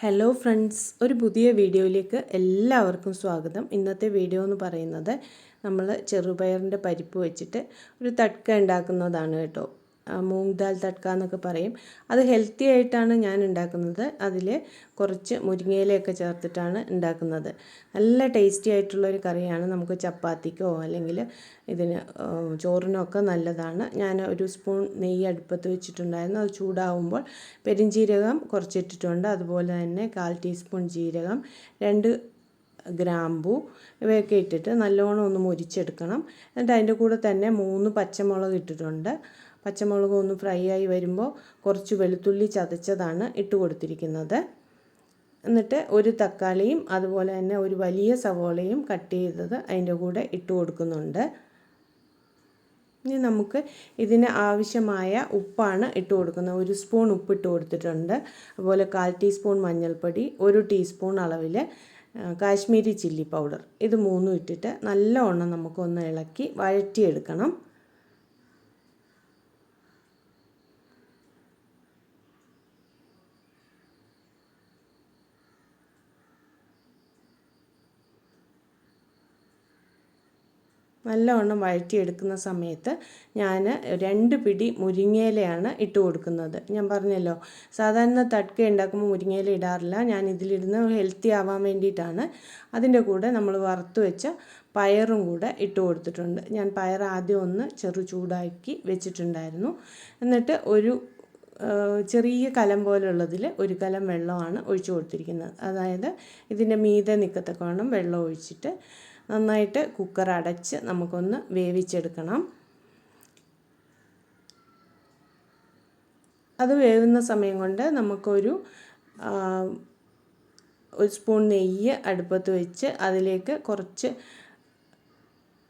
Hello friends ഒരു പുതിയ വീഡിയോയിലേക്ക് എല്ലാവർക്കും സ്വാഗതം. ഇന്നത്തെ വീഡിയോ എന്ന് പറയുന്നത് നമ്മൾ ചെറുപയറിന്റെ പരിപ്പ് വെച്ചിട്ട് ഒരു തട്ക ഉണ്ടാക്കുന്നതാണ് കേട്ടോ. മൂങ് ദാൽ തട്ക എന്നൊക്കെ പറയും. അത് ഹെൽത്തി ആയിട്ടാണ് ഞാൻ ഉണ്ടാക്കുന്നത്. അതിൽ കുറച്ച് മുരിങ്ങയിലയൊക്കെ ചേർത്തിട്ടാണ് ഉണ്ടാക്കുന്നത്. നല്ല ടേസ്റ്റി ആയിട്ടുള്ള ഒരു കറിയാണ്. നമുക്ക് ചപ്പാത്തിക്കോ അല്ലെങ്കിൽ ഇതിന് ചോറിനൊക്കെ നല്ലതാണ്. ഞാൻ ഒരു സ്പൂൺ നെയ്യ് അടുപ്പത്ത് വെച്ചിട്ടുണ്ടായിരുന്നു. അത് ചൂടാവുമ്പോൾ പെരിഞ്ജീരകം കുറച്ചിട്ടിട്ടുണ്ട് അതുപോലെ തന്നെ കാൽ ടീസ്പൂൺ ജീരകം രണ്ട് ഗ്രാമ്പു ഇവയൊക്കെ ഇട്ടിട്ട് നല്ലോണം ഒന്ന് മുരിച്ചെടുക്കണം. എന്നിട്ട് അതിന്റെ കൂടെ തന്നെ മൂന്ന് പച്ചമുളക് ഇട്ടിട്ടുണ്ട്. പച്ചമുളക് ഒന്ന് ഫ്രൈ ആയി വരുമ്പോൾ കുറച്ച് വെളുത്തുള്ളി ചതച്ചതാണ് ഇട്ട് കൊടുത്തിരിക്കുന്നത്. എന്നിട്ട് ഒരു തക്കാളിയും അതുപോലെ തന്നെ ഒരു വലിയ സവോളയും കട്ട് ചെയ്തത് അതിന്റെ കൂടെ ഇട്ട് കൊടുക്കുന്നുണ്ട്. ഇനി നമുക്ക് ഇതിന് ആവശ്യമായ ഉപ്പാണ് ഇട്ട് കൊടുക്കുന്നത്. ഒരു സ്പൂൺ ഉപ്പ് ഇട്ട് കൊടുത്തിട്ടുണ്ട്. അതുപോലെ കാൽ ടീസ്പൂൺ മഞ്ഞൾപ്പൊടി ഒരു ടീസ്പൂൺ അളവിൽ കാശ്മീരി ചില്ലി പൗഡർ. ഇത് മൂന്നും ഇട്ടിട്ട് നല്ലവണ്ണം നമുക്കൊന്ന് ഇളക്കി വഴറ്റിയെടുക്കണം. നല്ലവണ്ണം വഴറ്റിയെടുക്കുന്ന സമയത്ത് ഞാൻ രണ്ട് പിടി മുരിങ്ങയിലയാണ് ഇട്ട് കൊടുക്കുന്നത്. ഞാൻ പറഞ്ഞല്ലോ സാധാരണ തട്ക ഉണ്ടാക്കുമ്പോൾ മുരിങ്ങയില ഇടാറില്ല. ഞാൻ ഇതിലിടുന്ന ഹെൽത്തി ആവാൻ വേണ്ടിയിട്ടാണ്. അതിന്റെ കൂടെ നമ്മൾ വറുത്ത് വെച്ച പയറും കൂടെ ഇട്ട് കൊടുത്തിട്ടുണ്ട്. ഞാൻ പയർ ആദ്യം ഒന്ന് ചെറു ചൂടാക്കി വെച്ചിട്ടുണ്ടായിരുന്നു. എന്നിട്ട് ഒരു ചെറിയ കലം പോലുള്ളതിൽ ഒരു കലം വെള്ളമാണ് ഒഴിച്ചു കൊടുത്തിരിക്കുന്നത്. അതായത് ഇതിന്റെ മീതെ നിൽക്കത്തക്കവണ്ണം വെള്ളം ഒഴിച്ചിട്ട് നന്നായിട്ട് കുക്കർ അടച്ച് നമുക്കൊന്ന് വേവിച്ചെടുക്കണം. അത് വേവുന്ന സമയം കൊണ്ട് നമുക്കൊരു ഒരു സ്പൂൺ നെയ്യ് അടുപ്പത്ത് വെച്ച് അതിലേക്ക് കുറച്ച്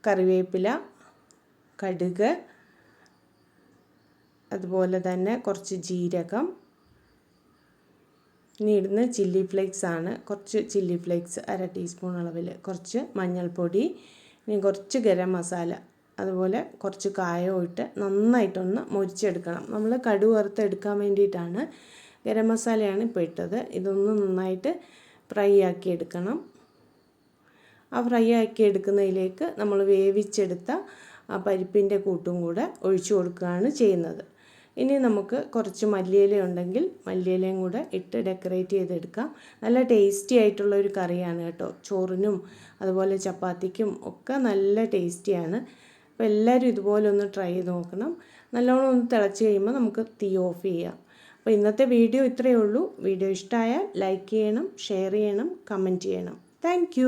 കറിവേപ്പില കടുക് അതുപോലെ തന്നെ കുറച്ച് ജീരകം ഇനി ഇടുന്ന ചില്ലി ഫ്ലേക്സ് ആണ്. കുറച്ച് ചില്ലി ഫ്ലേക്സ് അര ടീസ്പൂൺ അളവിൽ കുറച്ച് മഞ്ഞൾപ്പൊടി ഇനി കുറച്ച് ഗരം മസാല അതുപോലെ കുറച്ച് കായവും ഇട്ട് നന്നായിട്ടൊന്ന് മുരിച്ചെടുക്കണം. നമ്മൾ കടു വറുത്തെടുക്കാൻ വേണ്ടിയിട്ടാണ് ഗരം മസാലയാണ് ഇപ്പോൾ ഇട്ടത്. ഇതൊന്ന് നന്നായിട്ട് ഫ്രൈ ആക്കി എടുക്കണം. ആ ഫ്രൈ ആക്കി എടുക്കുന്നതിലേക്ക് നമ്മൾ വേവിച്ചെടുത്ത ആ പരിപ്പിന്റെ കൂട്ടും കൂടെ ഒഴിച്ചു കൊടുക്കുകയാണ് ചെയ്യുന്നത്. ഇനി നമുക്ക് കുറച്ച് മല്ലിയില ഉണ്ടെങ്കിൽ മല്ലിയിലയും കൂടെ ഇട്ട് ഡെക്കറേറ്റ് ചെയ്തെടുക്കാം. നല്ല ടേസ്റ്റി ആയിട്ടുള്ള ഒരു കറിയാണ് കേട്ടോ. ചോറിനും അതുപോലെ ചപ്പാത്തിക്കും ഒക്കെ നല്ല ടേസ്റ്റിയാണ് അപ്പോൾ എല്ലാവരും ഇതുപോലെ ഒന്ന് ട്രൈ ചെയ്ത് നോക്കണം. നല്ലോണം ഒന്ന് തിളച്ച് കഴിയുമ്പോൾ നമുക്ക് തീ ഓഫ് ചെയ്യാം. അപ്പോൾ ഇന്നത്തെ വീഡിയോ ഇത്രയേ ഉള്ളൂ. വീഡിയോ ഇഷ്ടമായാൽ ലൈക്ക് ചെയ്യണം ഷെയർ ചെയ്യണം കമന്റ് ചെയ്യണം. താങ്ക്